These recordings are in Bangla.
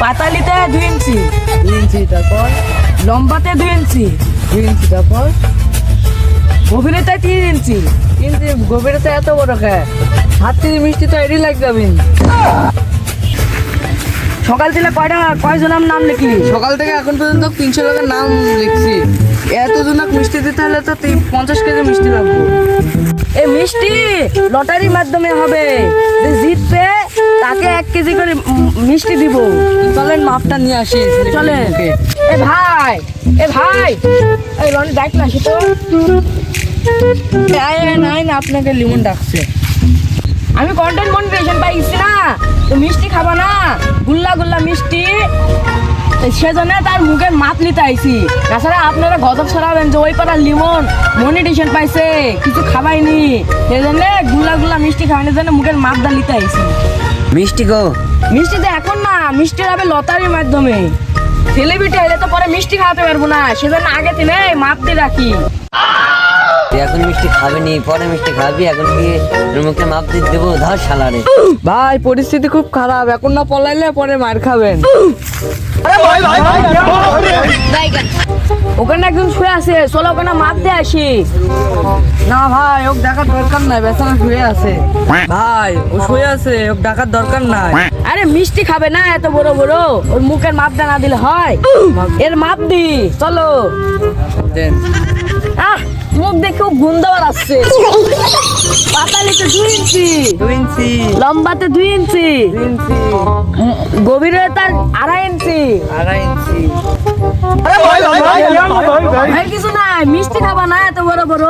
পাতালিতে দুই ইঞ্চি। দুই ইঞ্চি তারপর লম্বাতে দুই ইঞ্চি। দুই ইঞ্চি তারপর গভীরতায় তিন ইঞ্চি। কিন্তু গভীরতা এত বড় খায় মিষ্টি তো সকাল থেকে কয়টা কয়জনের নাম লিখলি? সকাল থেকে এখন পর্যন্ত তিনশো লোকের নাম লিখছি। এত জনক মিষ্টি দিতে হলে তো তিন- পঞ্চাশ কেজি মিষ্টি লাগবে। এই মিষ্টি লটারির মাধ্যমে হবে। জিতবে তাকে এক কেজি করে মিষ্টি দিব। চলেন মাপটা নিয়ে আসি চলে ওকে। এ ভাই এ ভাই। এই রনি দেখ না সে তো না, আপনাকে লিমন ডাকছে। আমি কন্টেন্ট মনিটাইজেশন পাইছি না। তো মিষ্টি খাবা না। গুল্লা গুল্লা মিষ্টি। সেজন্য তার মুখের মাপ নিতে আইছি। তাছাড়া আপনারা গজব ছড়াবেন যে ওই পাড়ার লিমন মনিটেশন পাইছে। কিছু খাবাইনি। সেজন্য গুল্লা গুল্লা মিষ্টি খাওয়ানোর জন্য মুখের মাপটা নিতে আইছি। মিষ্টি গো মিষ্টি তো এখন না মিষ্টি হবে লতারির মাধ্যমে সেলিব্রিটি এলে তো পরে মিষ্টি খাওয়াতে পারব না সেজন্য আগে থেকে মাপ দিয়ে রাখি তুই এখন মিষ্টি খাবি নি পরে মিষ্টি খাবি এখন কি তোর মুখে মাপ দিয়ে দেবো ধর শালারে ভাই পরিস্থিতি খুব খারাপ এখন না পলাইলে পরে মার খাবেন ওখানে একজন শুয়ে আছে। চলো ওখানে দিয়ে আসি। না ভাই ওকে ডাকার দরকার নাই বেচারা শুয়ে আছে। ভাই ও শুয়ে আছে ওকে ডাকার দরকার নাই। আরে মিষ্টি খাবে না এত বড় বড়? ওর মুখের মাপটা না দিলে হয়? এর মাপ দি চলো। আহ মুখ দেখে খুব গুন্দাবার আসছে পাতালিতে দুই ইঞ্চি। দুই ইঞ্চি। লম্বাতে দুই ইঞ্চি। দুই ইঞ্চি। গভীরতা আড়াই ইঞ্চি। আড়াই ইঞ্চি। ভাই কিছু নাই মিষ্টি খাবা না এত বড় বড়।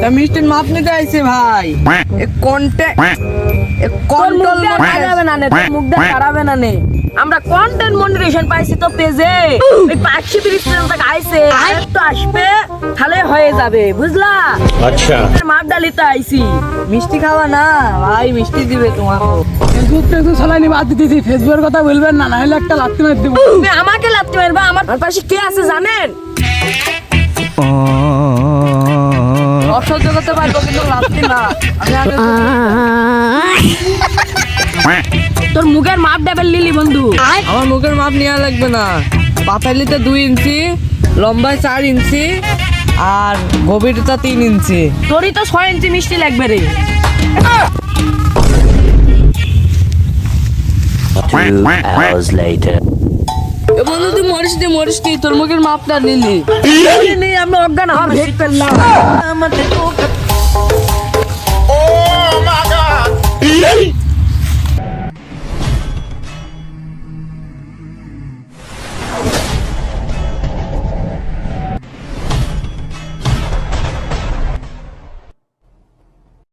তা মিষ্টির মাপ নিতে আইছে ভাই। এ কন্টে এ কন্ট্রোল না নে না নে। আমরা কন্টেন্ট মন্ডিরেশন পাইছি তো পেজে। ওই পাখি তো আসবে। হয়ে যাবে বুঝলা? আচ্ছা। মাপ ডালিতে আইছি। মিষ্টি খাওয়া না ভাই মিষ্টি দিবে তোমাকে। ফেসবুক ফেসবুক চালাইনি বাদ দিতেছি। ফেসবুকের কথা বলবেন না নাহলে একটা লাত্তি মার তুমি আমাকে লাত্তি মারবা? আমার পাশে কে আছে জানেন? অসহ্য করতে পারব কিন্তু লাত্তি না। তোর মুখের মাপ ডাবেল লিলি বন্ধু। আমার মুখের মাপ নেওয়া লাগবে না। পাতালিতে দুই ইঞ্চি লম্বায় চার ইঞ্চি আর গভীরতা তিন ইঞ্চি। তোরই তো ছয় ইঞ্চি মিষ্টি লাগবে রে। Two hours later. বন্ধু তুই মরিস নি মরিস নি তোর মুখের মাপটা নিলি নেই আমরা অজ্ঞান হওয়ার ভেদ পেলাম আমাদের